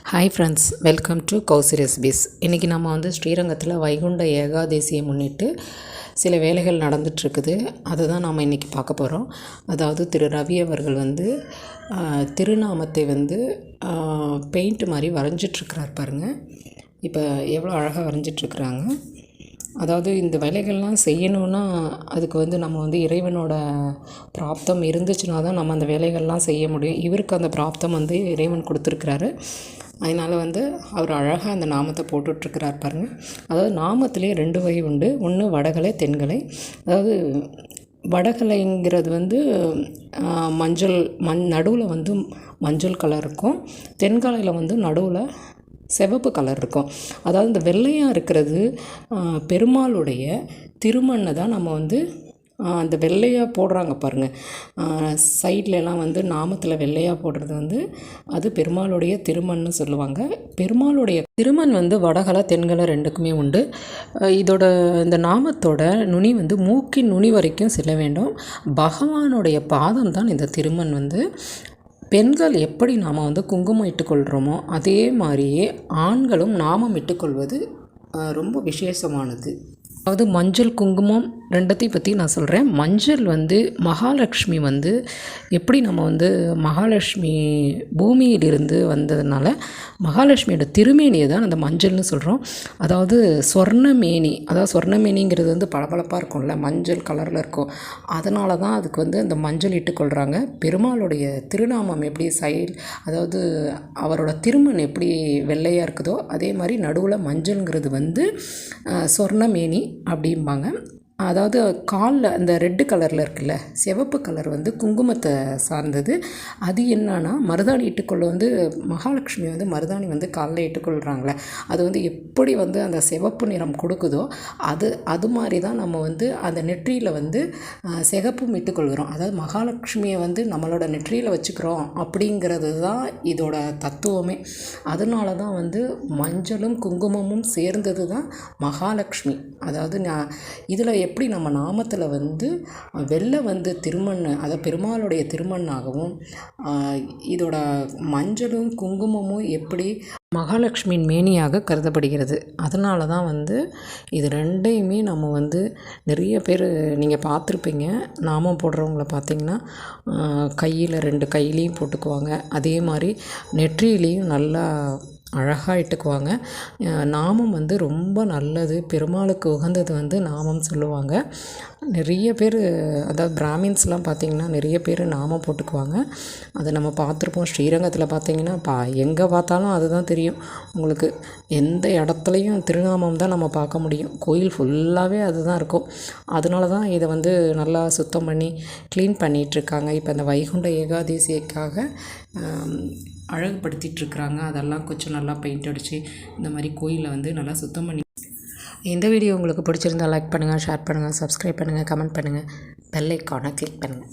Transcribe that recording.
Hi friends welcome to Kousi recipes இன்றைக்கி நம்ம வந்து ஸ்ரீரங்கத்தில் வைகுண்ட ஏகாதசியை முன்னிட்டு சில வேலைகள் நடந்துகிட்ருக்குது அதை தான் நாம் இன்றைக்கி பார்க்க போகிறோம் அதாவது திரு ரவி அவர்கள் வந்து திருநாமத்தை வந்து பெயிண்ட் மாதிரி வரைஞ்சிட்ருக்கிறார் பாருங்கள் இப்போ எவ்வளோ அழகாக வரைஞ்சிட்ருக்குறாங்க அதாவது இந்த வேலைகள்லாம் செய்யணும்னா அதுக்கு வந்து நம்ம வந்து இறைவனோட பிராப்தம் இருந்துச்சுன்னா தான் நம்ம அந்த வேலைகள்லாம் செய்ய முடியும். இவருக்கு அந்த பிராப்தம் வந்து இறைவன் கொடுத்துருக்குறாரு. அதனால் வந்து அவர் அழகாக அந்த நாமத்தை போட்டுட்ருக்கிறார் பாருங்கள் அதாவது நாமத்திலே ரெண்டு வகை உண்டு. ஒன்று வடகலை தென்கலை. அதாவது வடகலைங்கிறது வந்து மஞ்சள் மண் நடுவில் வந்து மஞ்சள் கலர் இருக்கும். தென்கலையில் வந்து நடுவில் சிவப்பு கலர் இருக்கும். அதாவது இந்த வெள்ளையாக இருக்கிறது பெருமாளுடைய திருமண்ணை தான் நம்ம வந்து அந்த வெள்ளையாக போடுறாங்க பாருங்கள் சைட்லலாம் வந்து நாமத்தில் வெள்ளையாக போடுறது வந்து அது பெருமாளுடைய திருமண்னு சொல்லுவாங்க. பெருமாளுடைய திருமண் வந்து வடகலை தென்கலை ரெண்டுக்குமே உண்டு. இதோட இந்த நாமத்தோட நுனி வந்து மூக்கின் நுனி வரைக்கும் செல்ல வேண்டும். பகவானுடைய பாதம் தான் இந்த திருமண் வந்து. பெண்கள் எப்படி நாம் வந்து குங்குமம் இட்டுக்கொள்கிறோமோ அதே மாதிரியே ஆண்களும் நாமம் இட்டுக்கொள்வது ரொம்ப விசேஷமானது. அதாவது மஞ்சள் குங்குமம் ரெண்டத்தையும் பற்றி நான் சொல்கிறேன் மஞ்சள் வந்து மகாலட்சுமி வந்து எப்படி நம்ம வந்து மகாலட்சுமி பூமியிலிருந்து வந்ததுனால மகாலட்சுமியோட திருமேனியை தான் அந்த மஞ்சள்னு சொல்கிறோம் அதாவது சொர்ணமேனி அதாவது சொர்ணமேனிங்கிறது வந்து பளபளப்பாக இருக்கும்ல மஞ்சள் கலரில் இருக்கும். அதனால தான் அதுக்கு வந்து அந்த மஞ்சள் இட்டுக்கொள்கிறாங்க பெருமாளுடைய திருநாமம் எப்படி சைல் அதாவது அவரோட திருமண் எப்படி வெள்ளையாக இருக்குதோ அதே மாதிரி நடுவில் மஞ்சள்ங்கிறது வந்து சொர்ணமேனி. அப்படிம்பாங்க. அதாவது காலில் அந்த ரெட்டு கலரில் இருக்குல்ல சிவப்பு கலர் வந்து குங்குமத்தை சார்ந்தது. அது என்னன்னா மருதாணி இட்டுக்கொள்ள வந்து மகாலட்சுமி வந்து மருதாணி வந்து காலில் இட்டுக்கொள்கிறாங்களே அது வந்து எப்படி வந்து அந்த சிவப்பு நிறம் கொடுக்குதோ அது அது மாதிரி தான் நம்ம வந்து அந்த நெற்றியில் வந்து சிகப்பும் இட்டுக்கொள்கிறோம். அதாவது மகாலட்சுமியை வந்து நம்மளோட நெற்றியில் வச்சுக்கிறோம் அப்படிங்கிறது தான் இதோட தத்துவமே. அதனால தான் வந்து மஞ்சளும் குங்குமமும் சேர்ந்தது தான் மகாலட்சுமி. அதாவது நான் இதில் எப்படி நம்ம நாமத்தில் வந்து வெள்ளை வந்து திருமண் அதை பெருமாளுடைய திருமண்ணாகவும் இதோட மஞ்சளும் குங்குமமும் எப்படி மகாலட்சுமியின் மேனியாக கருதப்படுகிறது. அதனால தான் வந்து இது ரெண்டையுமே நம்ம வந்து நிறைய பேர் நீங்கள் பார்த்துருப்பீங்க. நாமம் போடுறவங்கள பார்த்தீங்கன்னா கையில் ரெண்டு கையிலையும் போட்டுக்குவாங்க. அதே மாதிரி நெற்றியிலையும் நல்லா அழகாக இட்டுக்குவாங்க. நாமம் வந்து ரொம்ப நல்லது பெருமாளுக்கு உகந்தது வந்து நாமம் சொல்லுவாங்க. நிறைய பேர் அதாவது பிராமின்ஸ்லாம் பார்த்திங்கன்னா நிறைய பேர் நாமம் போட்டுக்குவாங்க. அதை நம்ம பார்த்துருப்போம் ஸ்ரீரங்கத்தில் பார்த்திங்கன்னா பா எங்கே பார்த்தாலும் அதுதான் தெரியும். உங்களுக்கு எந்த இடத்துலையும் திருநாமம் தான் நம்ம பார்க்க முடியும். கோயில் ஃபுல்லாகவே அதுதான் இருக்கும். அதனால தான் இதை வந்து நல்லா சுத்தம் பண்ணி க்ளீன் பண்ணிகிட்ருக்காங்க இப்போ இந்த வைகுண்ட ஏகாதசிக்காக ஆம், இருக்கிறாங்க அதெல்லாம் கொஞ்சம் நல்லா பெயிண்ட் அடித்து இந்த மாதிரி கோயிலை வந்து நல்லா சுத்தம் பண்ணி இந்த வீடியோ உங்களுக்கு பிடிச்சிருந்தா லைக் பண்ணுங்கள் ஷேர் பண்ணுங்கள் சப்ஸ்கிரைப் பண்ணுங்கள் கமெண்ட் பண்ணுங்கள் பெல் ஐக்கானை கிளிக் பண்ணுங்கள்